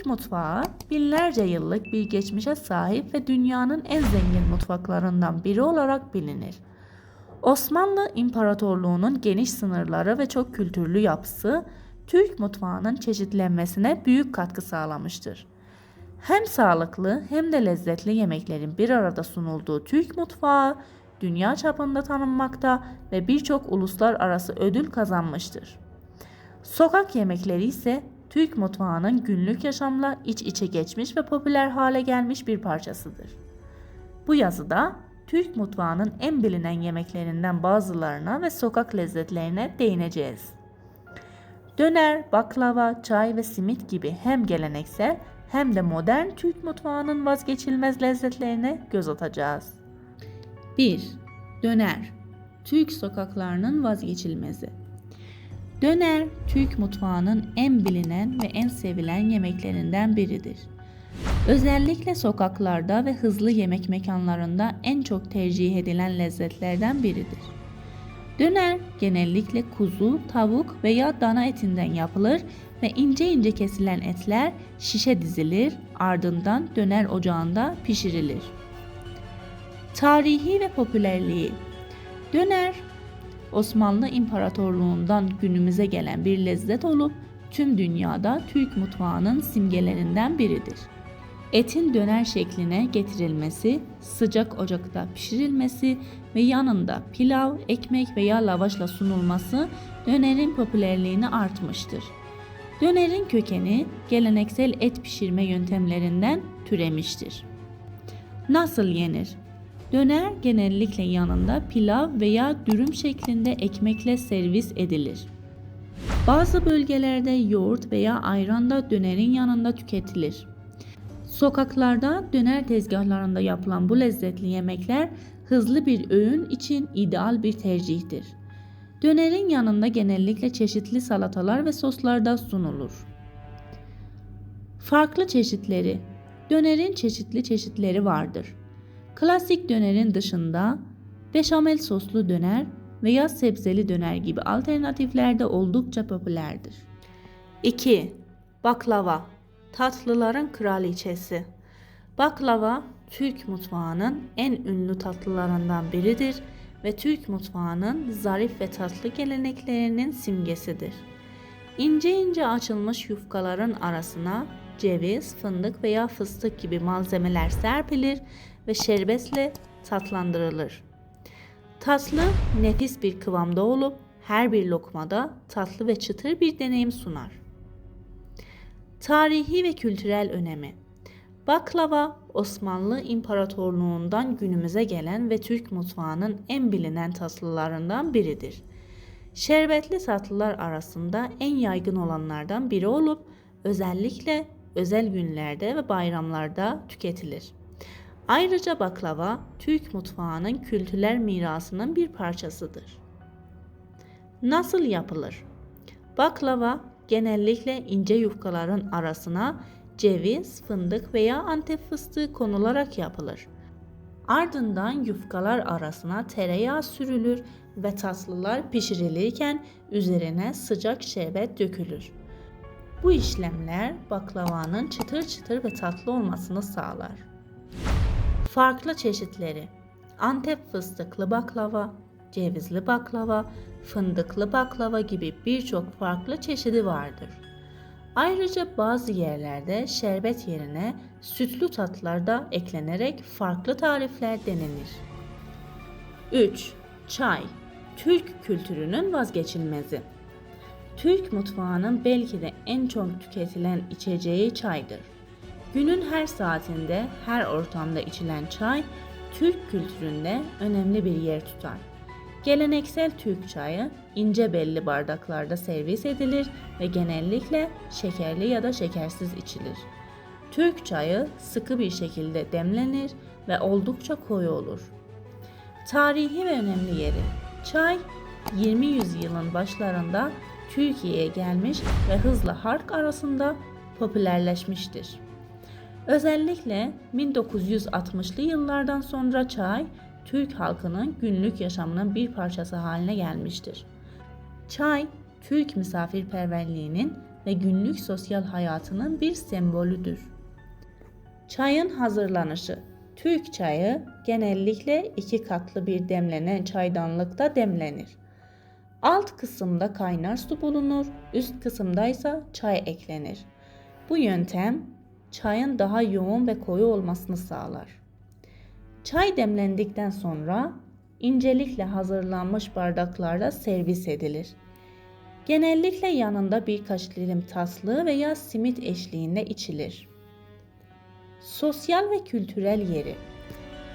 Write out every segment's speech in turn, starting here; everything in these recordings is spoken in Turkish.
Türk mutfağı binlerce yıllık bir geçmişe sahip ve dünyanın en zengin mutfaklarından biri olarak bilinir. Osmanlı İmparatorluğu'nun geniş sınırları ve çok kültürlü yapısı Türk mutfağının çeşitlenmesine büyük katkı sağlamıştır. Hem sağlıklı hem de lezzetli yemeklerin bir arada sunulduğu Türk mutfağı dünya çapında tanınmakta ve birçok uluslararası ödül kazanmıştır. Sokak yemekleri ise Türk mutfağının günlük yaşamla iç içe geçmiş ve popüler hale gelmiş bir parçasıdır. Bu yazıda Türk mutfağının en bilinen yemeklerinden bazılarına ve sokak lezzetlerine değineceğiz. Döner, baklava, çay ve simit gibi hem geleneksel hem de modern Türk mutfağının vazgeçilmez lezzetlerine göz atacağız. 1. Döner Türk sokaklarının vazgeçilmezi Döner, Türk mutfağının en bilinen ve en sevilen yemeklerinden biridir. Özellikle sokaklarda ve hızlı yemek mekanlarında en çok tercih edilen lezzetlerden biridir. Döner genellikle kuzu, tavuk veya dana etinden yapılır ve ince ince kesilen etler şişe dizilir, ardından döner ocağında pişirilir. Tarihi ve popülerliği Döner Osmanlı İmparatorluğundan günümüze gelen bir lezzet olup tüm dünyada Türk mutfağının simgelerinden biridir. Etin döner şekline getirilmesi, sıcak ocakta pişirilmesi ve yanında pilav, ekmek veya lavaşla sunulması dönerin popülerliğini artmıştır. Dönerin kökeni geleneksel et pişirme yöntemlerinden türemiştir. Nasıl yenir? Döner genellikle yanında pilav veya dürüm şeklinde ekmekle servis edilir. Bazı bölgelerde yoğurt veya ayran da dönerin yanında tüketilir. Sokaklarda döner tezgahlarında yapılan bu lezzetli yemekler hızlı bir öğün için ideal bir tercihtir. Dönerin yanında genellikle çeşitli salatalar ve soslar da sunulur. Farklı çeşitleri Dönerin çeşitli çeşitleri vardır. Klasik dönerin dışında beşamel soslu döner veya sebzeli döner gibi alternatifler de oldukça popülerdir. 2. Baklava Tatlıların kraliçesi Baklava Türk mutfağının en ünlü tatlılarından biridir ve Türk mutfağının zarif ve tatlı geleneklerinin simgesidir. İnce ince açılmış yufkaların arasına ceviz, fındık veya fıstık gibi malzemeler serpilir ve şerbetle tatlandırılır. Tatlı nefis bir kıvamda olup her bir lokmada tatlı ve çıtır bir deneyim sunar. Tarihi ve kültürel önemi Baklava Osmanlı İmparatorluğundan günümüze gelen ve Türk mutfağının en bilinen tatlılarından biridir. Şerbetli tatlılar arasında en yaygın olanlardan biri olup özellikle özel günlerde ve bayramlarda tüketilir. Ayrıca baklava Türk mutfağının kültürel mirasının bir parçasıdır. Nasıl yapılır? Baklava genellikle ince yufkaların arasına ceviz, fındık veya antep fıstığı konularak yapılır. Ardından yufkalar arasına tereyağı sürülür ve tatlılar pişirilirken üzerine sıcak şerbet dökülür. Bu işlemler baklavanın çıtır çıtır ve tatlı olmasını sağlar. Farklı çeşitleri Antep fıstıklı baklava, cevizli baklava, fındıklı baklava gibi birçok farklı çeşidi vardır. Ayrıca bazı yerlerde şerbet yerine sütlü tatlar da eklenerek farklı tarifler denenir. 3. Çay Türk kültürünün vazgeçilmezi. Türk mutfağının belki de en çok tüketilen içeceği çaydır. Günün her saatinde, her ortamda içilen çay Türk kültüründe önemli bir yer tutar. Geleneksel Türk çayı ince belli bardaklarda servis edilir ve genellikle şekerli ya da şekersiz içilir. Türk çayı sıkı bir şekilde demlenir ve oldukça koyu olur. Tarihi ve önemli yeri Çay 20 yüzyılın başlarında Türkiye'ye gelmiş ve hızla halk arasında popülerleşmiştir. Özellikle 1960'lı yıllardan sonra çay Türk halkının günlük yaşamının bir parçası haline gelmiştir. Çay, Türk misafirperverliğinin ve günlük sosyal hayatının bir sembolüdür. Çayın hazırlanışı Türk çayı genellikle iki katlı bir demlenen çaydanlıkta demlenir. Alt kısımda kaynar su bulunur, üst kısımda ise çay eklenir. Bu yöntem çayın daha yoğun ve koyu olmasını sağlar. Çay demlendikten sonra incelikle hazırlanmış bardaklarda servis edilir. Genellikle yanında birkaç dilim tatlı veya simit eşliğinde içilir. Sosyal ve kültürel yeri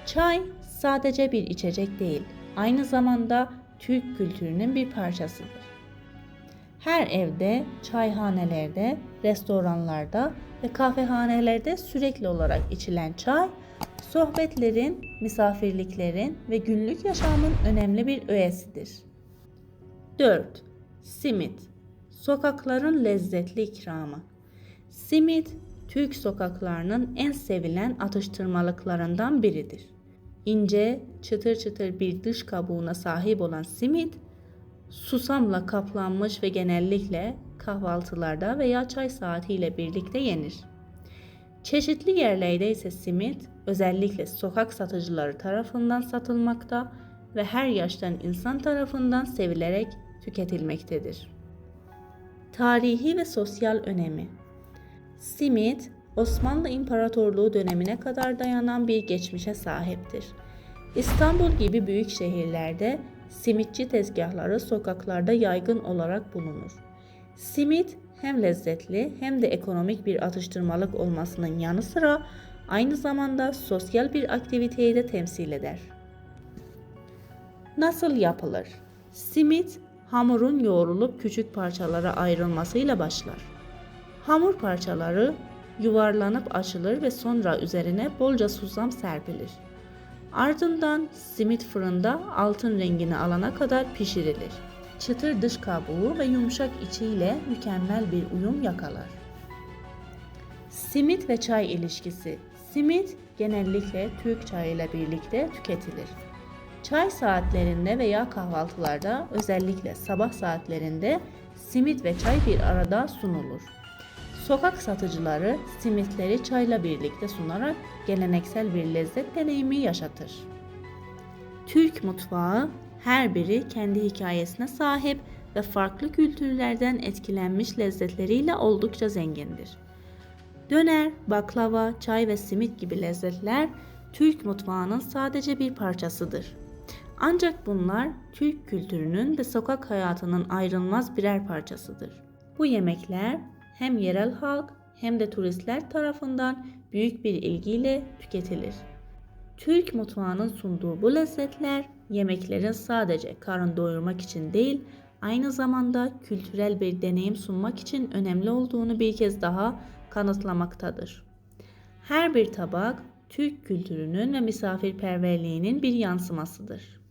Çay sadece bir içecek değil, aynı zamanda Türk kültürünün bir parçasıdır. Her evde, çayhanelerde, restoranlarda ve kahvehanelerde sürekli olarak içilen çay, sohbetlerin, misafirliklerin ve günlük yaşamın önemli bir öğesidir. 4. Simit Sokakların lezzetli ikramı Simit, Türk sokaklarının en sevilen atıştırmalıklarından biridir. İnce, çıtır çıtır bir dış kabuğuna sahip olan simit, susamla kaplanmış ve genellikle kahvaltılarda veya çay saatiyle birlikte yenir. Çeşitli yerlerde ise simit özellikle sokak satıcıları tarafından satılmakta ve her yaştan insan tarafından sevilerek tüketilmektedir. Tarihi ve sosyal önemi Simit, Osmanlı İmparatorluğu dönemine kadar dayanan bir geçmişe sahiptir. İstanbul gibi büyük şehirlerde simitçi tezgahları sokaklarda yaygın olarak bulunur. Simit hem lezzetli hem de ekonomik bir atıştırmalık olmasının yanı sıra aynı zamanda sosyal bir aktiviteyi de temsil eder. Nasıl yapılır? Simit hamurun yoğrulup küçük parçalara ayrılmasıyla başlar. Hamur parçaları yuvarlanıp açılır ve sonra üzerine bolca susam serpilir. Ardından simit fırında altın rengini alana kadar pişirilir. Çıtır dış kabuğu ve yumuşak içiyle mükemmel bir uyum yakalar. Simit ve çay ilişkisi. Simit genellikle Türk çayıyla birlikte tüketilir. Çay saatlerinde veya kahvaltılarda özellikle sabah saatlerinde simit ve çay bir arada sunulur. Sokak satıcıları simitleri çayla birlikte sunarak geleneksel bir lezzet deneyimi yaşatır. Türk mutfağı her biri kendi hikayesine sahip ve farklı kültürlerden etkilenmiş lezzetleriyle oldukça zengindir. Döner, baklava, çay ve simit gibi lezzetler Türk mutfağının sadece bir parçasıdır. Ancak bunlar Türk kültürünün ve sokak hayatının ayrılmaz birer parçasıdır. Bu yemekler hem yerel halk hem de turistler tarafından büyük bir ilgiyle tüketilir. Türk mutfağının sunduğu bu lezzetler yemeklerin sadece karın doyurmak için değil, aynı zamanda kültürel bir deneyim sunmak için önemli olduğunu bir kez daha kanıtlamaktadır. Her bir tabak Türk kültürünün ve misafirperverliğinin bir yansımasıdır.